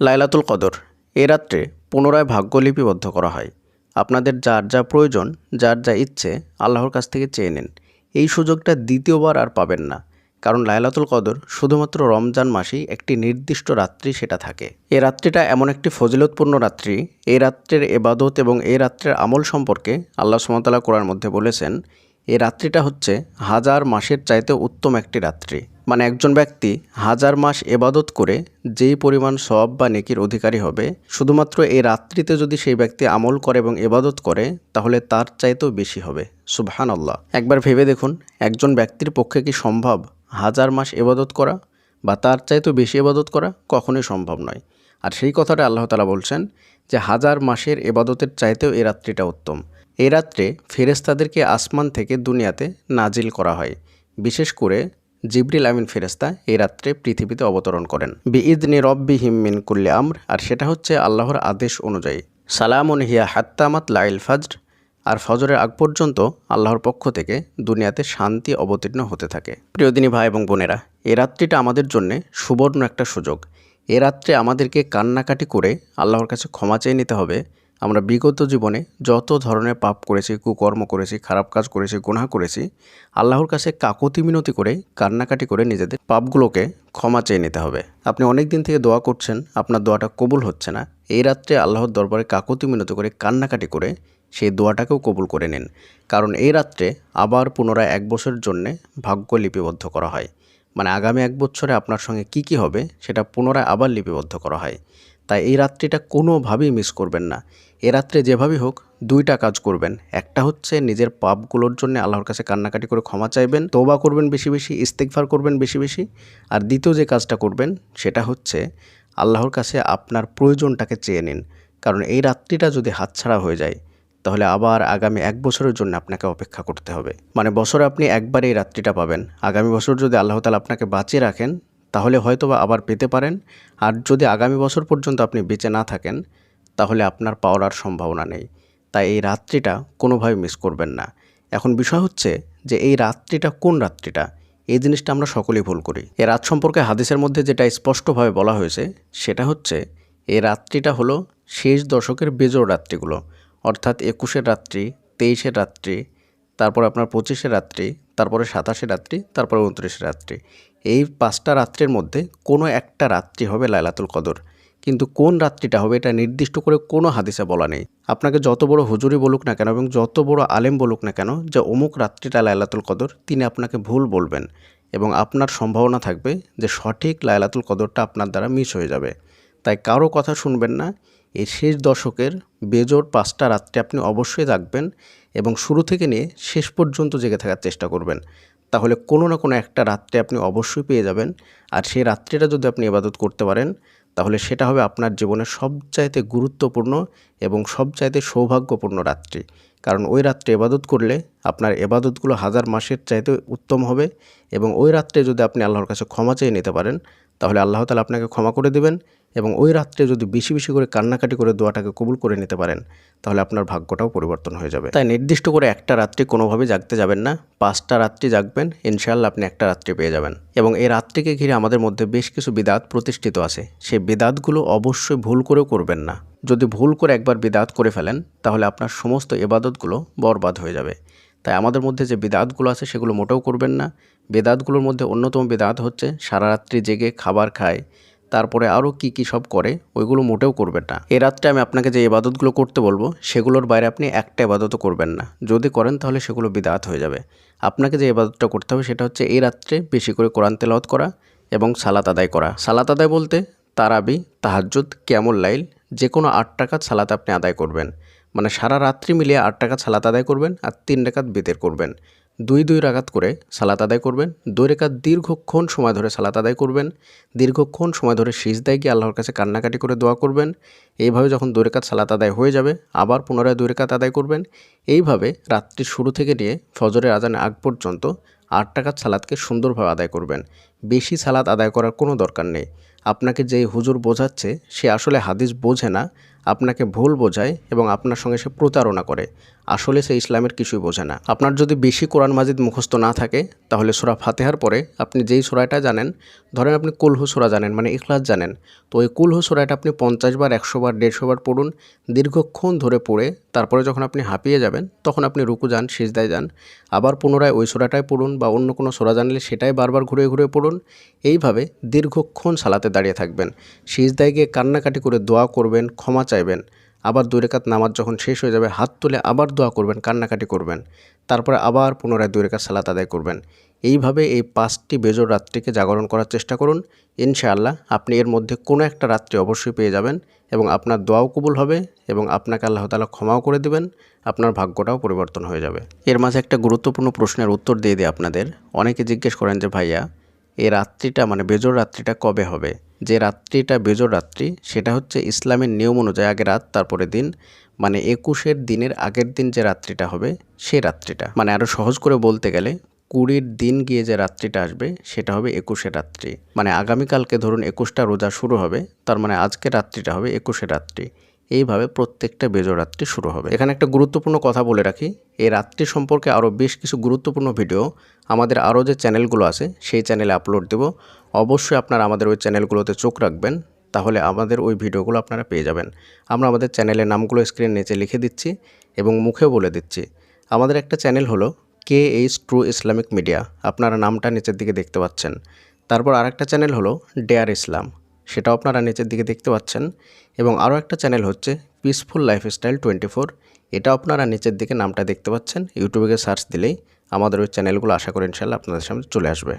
লাইলাতুল কদর। এ রাত্রে পুনরায় ভাগ্য লিপিবদ্ধ করা হয়। আপনাদের যার যা প্রয়োজন, যার যা ইচ্ছে, আল্লাহর কাছ থেকে চেয়ে নিন। এই সুযোগটা দ্বিতীয়বার আর পাবেন না, কারণ লাইলাতুল কদর শুধুমাত্র রমজান মাসেই একটি নির্দিষ্ট রাত্রি সেটা থাকে। এ রাত্রিটা এমন একটি ফজিলতপূর্ণ রাত্রি। এই রাত্রের এবাদত এবং এ রাত্রের আমল সম্পর্কে আল্লাহ সুমতাল্লাহ কোরআন মধ্যে বলেছেন এই রাত্রিটা হচ্ছে হাজার মাসের চাইতে উত্তম একটি রাত্রি। মানে একজন ব্যক্তি হাজার মাস এবাদত করে যেই পরিমাণ সব বা নেকির অধিকারী হবে, শুধুমাত্র এই রাত্রিতে যদি সেই ব্যক্তি আমল করে এবং এবাদত করে, তাহলে তার চাইতেও বেশি হবে। সুবহান আল্লাহ একবার ভেবে দেখুন, একজন ব্যক্তির পক্ষে কি সম্ভব হাজার মাস এবাদত করা বা তার চাইতেও বেশি এবাদত করা কখনোই সম্ভব নয়। আর সেই কথাটা আল্লাহ তালা বলছেন যে হাজার মাসের এবাদতের চাইতেও এই রাত্রিটা উত্তম। এই রাত্রে ফেরেস্তাদেরকে আসমান থেকে দুনিয়াতে নাজিল করা হয়। বিশেষ করে জিবরিল আমিন ফেরেস্তা এই রাত্রে পৃথিবীতে অবতরণ করেন। বি বিঈদনি রব্বি হিমিন কুল্লে আমর, আর সেটা হচ্ছে আল্লাহর আদেশ অনুযায়ী। সালামুন হিয়া হাত্তামাত লাইল ফাজর, আর ফজরের আগ পর্যন্ত আল্লাহর পক্ষ থেকে দুনিয়াতে শান্তি অবতীর্ণ হতে থাকে। প্রিয়দিনী ভাই এবং বোনেরা, এ রাত্রিটা আমাদের জন্য সুবর্ণ একটা সুযোগ। এ রাত্রে আমাদেরকে কান্নাকাটি করে আল্লাহর কাছে ক্ষমা চেয়ে নিতে হবে। আমরা বিগত জীবনে যত ধরনের পাপ করেছি, কুকর্ম করেছি, খারাপ কাজ করেছি, গুনাহ করেছি, আল্লাহর কাছে কাকতি মিনতি করে, কান্নাকাটি করে নিজেদের পাপগুলোকে ক্ষমা চেয়ে নিতে হবে। আপনি অনেক দিন থেকে দোয়া করছেন, আপনার দোয়াটা কবুল হচ্ছে না। এই রাত্রে আল্লাহর দরবারে কাকতি মিনতি করে, কান্নাকাটি করে সেই দোয়াটাকেও কবুল করে নিন। কারণ এই রাত্রে আবার পুনরায় এক বছরের জন্যে ভাগ্য লিপিবদ্ধ করা হয়। মানে আগামী এক বছরে আপনার সঙ্গে কি কি হবে সেটা পুনরায় আবার লিপিবদ্ধ করা হয়। তাই এই রাত্রিটা কোনোভাবেই মিস করবেন না। এ রাত্রে যেভাবেই হোক, দুইটা কাজ করবেন। একটা হচ্ছে নিজের পাপগুলোর জন্য আল্লাহর কাছে কান্নাকাটি করে ক্ষমা চাইবেন তোবা করবেন বেশি বেশি ইস্তেকফার করবেন বেশি বেশি। আর দ্বিতীয় যে কাজটা করবেন, সেটা হচ্ছে আল্লাহর কাছে আপনার প্রয়োজনটাকে চেয়ে নিন। কারণ এই রাত্রিটা যদি হাতছাড়া হয়ে যায় তাহলে আবার আগামী এক বছরের জন্য আপনাকে অপেক্ষা করতে হবে। মানে বছরে আপনি একবার এই রাত্রিটা পাবেন। আগামী বছর যদি আল্লাহ তালা আপনাকে বাঁচিয়ে রাখেন, তাহলে হয়তো আবার পেতে পারেন। আর যদি আগামী বছর পর্যন্ত আপনি বেঁচে না থাকেন, তাহলে আপনার পাওয়ার আর সম্ভাবনা নেই। তাই এই রাত্রিটা কোনোভাবে মিস করবেন না। এখন বিষয় হচ্ছে যে এই রাত্রিটা কোন রাত্রিটা? এই জিনিসটা আমরা সকলেই ভুল করি। এ রাত সম্পর্কে হাদিসের মধ্যে যেটা স্পষ্টভাবে বলা হয়েছে, সেটা হচ্ছে এই রাত্রিটা হলো শেষ দশকের বেজোর রাত্রিগুলো। অর্থাৎ একুশের রাত্রি তেইশের রাত্রি, তারপর আপনার পঁচিশের রাত্রি, তারপরে সাতাশে রাত্রি, তারপরে উনত্রিশের রাত্রি। এই পাঁচটা রাত্রির মধ্যে কোনো একটা রাত্রি হবে লাইলাতুল কদর। কিন্তু কোন রাত্রিটা হবে এটা নির্দিষ্ট করে কোনো হাদিসে বলা নেই। আপনাকে যত বড় হুজুরি বলুক না কেন এবং যত বড় আলেম বলুক না কেন, যে অমুক রাত্রিটা লাইলাতুল কদর, তিনি আপনাকে ভুল বলবেন এবং আপনার সম্ভাবনা থাকবে যে সঠিক লাইলাতুল কদরটা আপনার দ্বারা মিস হয়ে যাবে। তাই কারও কথা শুনবেন না এই শেষ দশকের বেজোর পাঁচটা রাত্রে আপনি অবশ্যই রাখবেন এবং শুরু থেকে নিয়ে শেষ পর্যন্ত জেগে থাকার চেষ্টা করবেন। তাহলে কোনো না কোনো একটা রাত্রে আপনি অবশ্যই পেয়ে যাবেন। আর সেই রাত্রিটা যদি আপনি ইবাদত করতে পারেন, তাহলে সেটা হবে আপনার জীবনের সবচাইতে গুরুত্বপূর্ণ এবং সবচাইতে সৌভাগ্যপূর্ণ রাত্রি। কারণ ওই রাত্রে এবাদত করলে আপনার এবাদতগুলো হাজার মাসের চাইতে উত্তম হবে এবং ওই রাত্রে যদি আপনি আল্লাহর কাছে ক্ষমা চেয়ে নিতে পারেন তাহলে আল্লাহ তালা আপনাকে ক্ষমা করে দেবেন এবং ওই রাত্রে যদি বেশি বেশি করে কান্নাকাটি করে দোয়াটাকে কবুল করে নিতে পারেন, তাহলে আপনার ভাগ্যটাও পরিবর্তন হয়ে যাবে। তাই নির্দিষ্ট করে একটা রাত্রি কোনোভাবে জাগতে যাবেন না, পাঁচটা রাত্রি জাগবেন, ইনশাআল্লাহ আপনি একটা রাত্রি পেয়ে যাবেন। এবং এই রাত্রিকে ঘিরে আমাদের মধ্যে বেশ কিছু বিদাত প্রতিষ্ঠিত আছে। সেই বিদাতগুলো অবশ্যই ভুল করেও করবেন না। যদি ভুল করে একবার বিদাত করে ফেলেন, তাহলে আপনার সমস্ত এবাদতগুলো বরবাদ হয়ে যাবে। তাই আমাদের মধ্যে যে বেদাতগুলো আছে সেগুলো মোটেও করবেন না। বেদাতগুলোর মধ্যে অন্যতম বেদাত হচ্ছে সারা রাত্রি জেগে খাবার খায়। তারপরে আরও কি কি সব করে, ওইগুলো মোটেও করবেন না। এ রাত্রে আমি আপনাকে যে ইবাদতগুলো করতে বলব, সেগুলোর বাইরে আপনি একটা ইবাদতও করবেন না। যদি করেন তাহলে সেগুলো বিদাত হয়ে যাবে। আপনাকে যে ইবাদতটা করতে হবে সেটা হচ্ছে এই রাত্রে বেশি করে কোরআন তেলাওয়াত করা এবং সালাত আদায় করা। সালাত আদায় বলতে তারাবি, তাহাজ্জুদ, ক্যামল লাইল যে কোনো আট টাকা সালাত আপনি আদায় করবেন। মানে সারা রাত্রি মিলিয়ে আট টাকা সালাত আদায় করবেন আর তিন রেখাত বেতের করবেন। দুই দুই রাকাত করে সালাত আদায় করবেন। দুই রেখাত দীর্ঘক্ষণ সময় ধরে সালাত আদায় করবেন। দীর্ঘক্ষণ সময় ধরে সিজদায় গিয়ে আল্লাহর কাছে কান্নাকাটি করে দোয়া করবেন। এইভাবে যখন দুই রেখাত সালাত আদায় হয়ে যাবে, আবার পুনরায় দুই রেখাত আদায় করবেন। এইভাবে রাত্রির শুরু থেকে নিয়ে ফজরের আজানে আগ পর্যন্ত আট টাকার সালাদকে সুন্দরভাবে আদায় করবেন। বেশি সালাদ আদায় করার কোনো দরকার নেই। আপনাকে যেই হুজুর বোঝাচ্ছে, সে আসলে হাদিস বোঝে না। আপনাকে ভুল বোঝায় এবং আপনার সঙ্গে সে প্রতারণা করে। আসলে সে ইসলামের কিছুই বোঝে না। আপনার যদি বেশি কোরআন মাজিদ মুখস্থ না থাকে, তাহলে সোরা ফাতেহার পরে আপনি যেই সোরাটা জানেন, ধরেন আপনি কুলহু সোরা জানেন মানে ইখলাস জানেন, তো ওই কুলহু সোরাটা আপনি পঞ্চাশ বার, একশো বার, দেড়শো বার পড়ুন, দীর্ঘক্ষণ ধরে পড়ে, তারপরে যখন আপনি হাঁপিয়ে যাবেন, তখন আপনি রুকু যান, সিজদায় যান, আবার পুনরায় ওই সোরাটাই পড়ুন বা অন্য কোনো সোরা জানলে সেটাই বারবার ঘুরে ঘুরে পড়ুন, এইভাবে দীর্ঘক্ষণ সালাতে দাঁড়িয়ে থাকবেন। সিজদায় গিয়ে কান্নাকাটি করে দোয়া করবেন, ক্ষমা চাইবেন। আবার দুই রেখাত নামাজ যখন শেষ হয়ে যাবে, হাত তুলে আবার দোয়া করবেন, কান্নাকাটি করবেন। তারপরে আবার পুনরায় দুই রেখাত সালাত আদায় করবেন। এইভাবে এই পাঁচটি বেজোর রাত্রিকে জাগরণ করার চেষ্টা করুন। ইনশাআল্লাহ আপনি এর মধ্যে কোনো একটা রাত্রি অবশ্যই পেয়ে যাবেন এবং আপনার দোয়াও কবুল হবে এবং আপনাকে আল্লাহ তালা ক্ষমাও করে দেবেন, আপনার ভাগ্যটাও পরিবর্তন হয়ে যাবে। এর মাঝে একটা গুরুত্বপূর্ণ প্রশ্নের উত্তর দিয়ে দিই আপনাদের। অনেকে জিজ্ঞেস করেন যে, ভাইয়া, এই রাত্রিটা মানে বেজোর রাত্রিটা কবে হবে? যে রাত্রিটা বেজোর রাত্রি, সেটা হচ্ছে ইসলামের নিয়ম অনুযায়ী আগে রাত তারপরে দিন মানে একুশের দিনের আগের দিন যে রাত্রিটা হবে, সেই রাত্রিটা। মানে আরও সহজ করে বলতে গেলে, কুড়ির দিন গিয়ে যে রাত্রিটা আসবে, সেটা হবে একুশে রাত্রি। মানে আগামীকালকে ধরুন একুশটা রোজা শুরু হবে, তার মানে আজকে রাত্রিটা হবে একুশে রাত্রি। এইভাবে প্রত্যেকটা বেজোর রাত্রি শুরু হবে। এখানে একটা গুরুত্বপূর্ণ কথা বলে রাখি, এই রাত্রি সম্পর্কে আরও বেশ কিছু গুরুত্বপূর্ণ ভিডিও আমাদের আরও যে চ্যানেলগুলো আছে, সেই চ্যানেলে আপলোড দেব। অবশ্যই আপনারা আমাদের ওই চ্যানেলগুলোতে চোখ রাখবেন, তাহলে আমাদের ওই ভিডিওগুলো আপনারা পেয়ে যাবেন। আমরা আমাদের চ্যানেলের নামগুলো স্ক্রিন নিচে লিখে দিচ্ছি এবং মুখেও বলে দিচ্ছি। আমাদের একটা চ্যানেল হলো K H true Islamic media আপনারা নামটা নিচের দিকে দেখতে পাচ্ছেন। তারপর আরেকটা চ্যানেল হলো ডেয়ার ইসলাম সেটাও আপনারা নিচের দিকে দেখতে পাচ্ছেন। এবং আরও একটা চ্যানেল হচ্ছে পিসফুল লাইফস্টাইল টোয়েন্টি ফোর এটা আপনারা নিচের দিকে নামটা দেখতে পাচ্ছেন। ইউটিউবে সার্চ দিলেই আমাদের ওই চ্যানেলগুলো আশা করি ইনশাল্লাহ আপনাদের সামনে চলে আসবে।